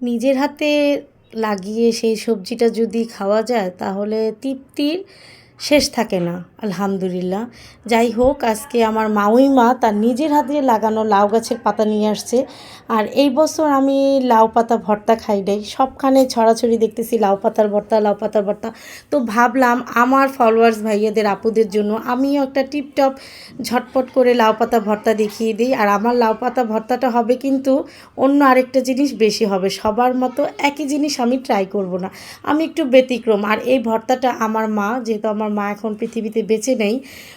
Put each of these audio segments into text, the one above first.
নিজের হাতে লাগিয়ে সেই সবজিটা যদি খাওয়া যায় তাহলে তৃপ্তির শেষ থাকে না, আলহামদুলিল্লাহ। যাই হোক, আজকে আমার মাউই মা তার নিজের হাতে লাগানো লাউ গাছের পাতা নিয়ে আসছে। আর এই বছর আমি লাউ পাতা ভর্তা খাই নাই, সবখানে ছড়াছড়ি দেখতেছি লাউ পাতার ভর্তা, লাউ পাতার ভর্তা। তো ভাবলাম আমার ফলোয়ার্স ভাইয়াদের, আপুদের জন্য আমিও একটা টিপটপ ঝটপট করে লাউ পাতা ভর্তা দেখিয়ে দিই। আর আমার লাউ পাতা ভর্তাটা হবে কিন্তু অন্য আরেকটা জিনিস বেশি হবে, সবার মতো একই জিনিস আমি ট্রাই করব না। আমি একটু ব্যতিক্রম, আর এই ভর্তাটা আমার মা, যেহেতু আমার মা এখন পৃথিবীতে বেঁচে নেই।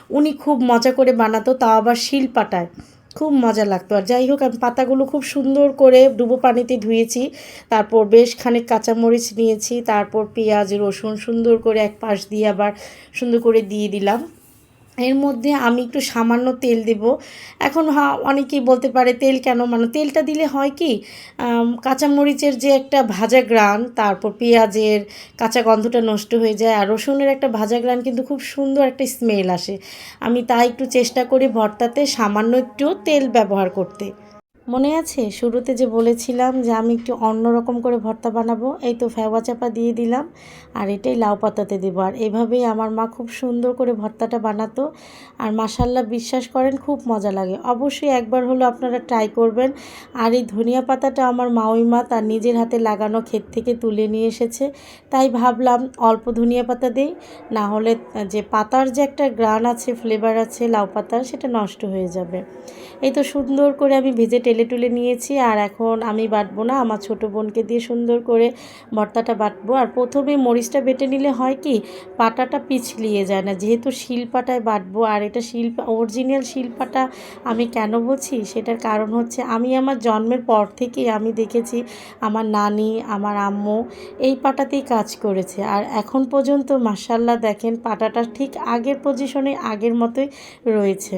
উনি খুব মজা করে বানাতো, তাও আবার শিল পাটায় খুব মজা লাগতো। আর যাই হোক, আমি পাতাগুলো খুব সুন্দর করে ডুবো পানিতে ধুয়েছি। তারপর বেশ খানিক কাঁচামরিচ নিয়েছি। তারপর পেঁয়াজ, রসুন সুন্দর করে এক পাশ দিয়ে আবার সুন্দর করে দিয়ে দিলাম। এর মধ্যে আমি একটু সামান্য তেল দেব। এখন অনেকেই বলতে পারে, তেল কেন? মানে তেলটা দিলে হয় কি কাঁচামরিচের যে একটা ভাজা গ্রান, তারপর পেঁয়াজের কাঁচা গন্ধটা নষ্ট হয়ে যায় আর রসুনের একটা ভাজা গ্রান কিন্তু খুব সুন্দর একটা স্মেল আসে। আমি তাই একটু চেষ্টা করি ভর্তাতে সামান্য একটু তেল ব্যবহার করতে। মনে আছে? শুরুতে যে বলেছিলাম যে আমি একটু অন্যরকম করে ভর্তা বানাবো, এই তো ফেওয়া চাপা দিয়ে দিলাম আর এটাই লাউ পাতাতে দেবো। আর এভাবেই আমার মা খুব সুন্দর করে ভর্তাটা বানাতো আর মাসাল্লাহ বিশ্বাস করেন খুব মজা লাগে। অবশ্যই একবার হলো আপনারা ট্রাই করবেন। আর এই ধনিয়া পাতাটা আমার মাওই মা তার নিজের হাতে লাগানো ক্ষেত থেকে তুলে নিয়ে এসেছে। তাই ভাবলাম অল্প ধনিয়া পাতা দেই, না হলে যে পাতার যে একটা গ্রান আছে ফ্লেভার আছে লাউ পাতার, সেটা নষ্ট হয়ে যাবে। এই তো সুন্দর করে আমি ভেজে টেলে টুলে নিয়েছি আর এখন আমি বাটবো না, আমার ছোটো বোনকে দিয়ে সুন্দর করে ভর্তাটা বাটবো। আর প্রথমে মরিচটা বেটে নিলে হয় কি, পাটাটা পিছলিয়ে যায় না, যেহেতু শিলপাটায় বাটবো আর এটা শিল্প অরিজিনাল শিলপাটা আমি কেন বলছি? সেটার কারণ হচ্ছে আমি আমার জন্মের পর থেকেই আমি দেখেছি আমার নানি, আমার আম্মু এই পাটাতেই কাজ করেছে। আর এখন পর্যন্ত মাসাল্লাহ দেখেন পাটাটা ঠিক আগের পজিশনে আগের মতোই রয়েছে।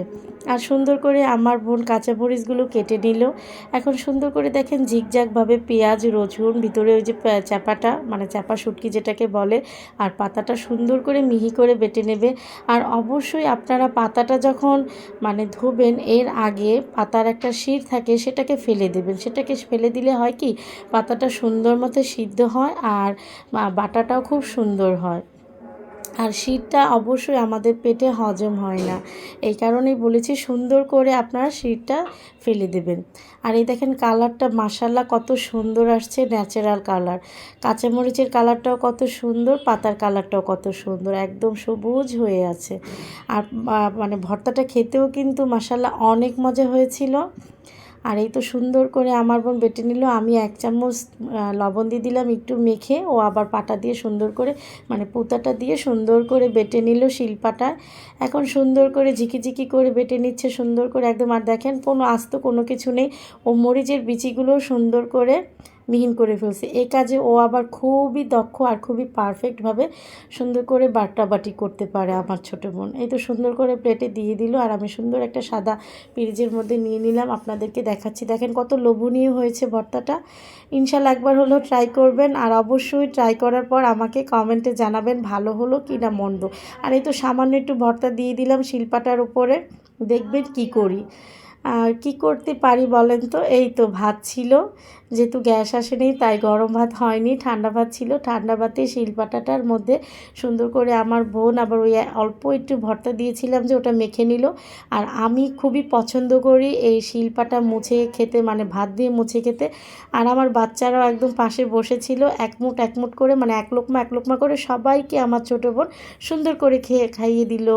আর সুন্দর করে আমার বোন কাঁচা মরিচগুলো কেটে নিল। এখন সুন্দর করে দেখেন ঝিকঝাকভাবে পেঁয়াজ, রসুন, ভিতরে ওই যে চাপাটা মানে চাপা শুটকি যেটাকে বলে, আর পাতাটা সুন্দর করে মিহি করে বেটে নেবে। আর অবশ্যই আপনারা পাতাটা যখন মানে ধোবেন, এর আগে পাতার একটা শির থাকে, সেটাকে ফেলে দেবেন। সেটাকে ফেলে দিলে হয় কি, পাতাটা সুন্দর মতো সিদ্ধ হয়, আর বাটাটাও খুব সুন্দর হয়। আর শীতটা অবশ্যই আমাদের পেটে হজম হয় না। এই কারণেই বলেছি সুন্দর করে আপনারা শীতটা ফেলে দেবেন। আর এই দেখেন কালারটা মাসাল্লা কত সুন্দর আসছে, ন্যাচারাল কালার। কাঁচামরিচের কালারটাও কত সুন্দর, পাতার কালারটাও কত সুন্দর, একদম সবুজ হয়ে আছে। আর মানে ভর্তাটা খেতেও কিন্তু মাসাল্লা অনেক মজা হয়েছিল। আর এই তো সুন্দর করে আমার বোন বেটে নিল। আমি এক চামচ লবণ দিয়ে দিলাম একটু মেখে। ও আবার পাটা দিয়ে সুন্দর করে মানে পুতাটা দিয়ে সুন্দর করে বেটে নিল শিলপাটা এখন সুন্দর করে ঝিকিঝিকি করে বেটে নিচ্ছে, সুন্দর করে একদম। আর দেখেন, কোনো আস্ত কোনো কিছু নেই। ও মরিচের বিচিগুলো সুন্দর করে মিহিন করে ফেলছে। এই কাজে ও আবার খুবই দক্ষ আর খুবই পারফেক্টভাবে সুন্দর করে বাটাবাটি করতে পারে আমার ছোটো বোন। এই তো সুন্দর করে প্লেটে দিয়ে দিল আর আমি সুন্দর একটা সাদা পিরিজের মধ্যে নিয়ে নিলাম। আপনাদেরকে দেখাচ্ছি। দেখেন কত লোভনীয় হয়েছে ভর্তাটা। ইনশাল্লাহ একবার হলেও ট্রাই করবেন আর অবশ্যই ট্রাই করার পর আমাকে কমেন্টে জানাবেন ভালো হলো কি না মন্দ। আর এই তো সামান্য একটু ভর্তা দিয়ে দিলাম শিল্পাটার উপরে। দেখবেন কি করি। আর কি করতে পারি বলেন তো? এই তো ভাত ছিল, যেহেতু গ্যাস আসেনি, তাই গরম ভাত হয়নি, ঠান্ডা ভাত ছিল। ঠান্ডা ভাতে শিলপাটাটার মধ্যে সুন্দর করে আমার বোন আবার ওই অল্প একটু ভর্তা দিয়েছিলাম যে ওটা মেখে নিল। আর আমি খুবই পছন্দ করি এই শিলপাটা মুছে খেতে মানে ভাত দিয়ে মুছে খেতে। আর আমার বাচ্চারাও একদম পাশে বসেছিল এক মুঠ এক করে মানে এক লোকমা এক লোকমা করে সবাইকে আমার ছোটো বোন সুন্দর করে খেয়ে, খাইয়ে দিল।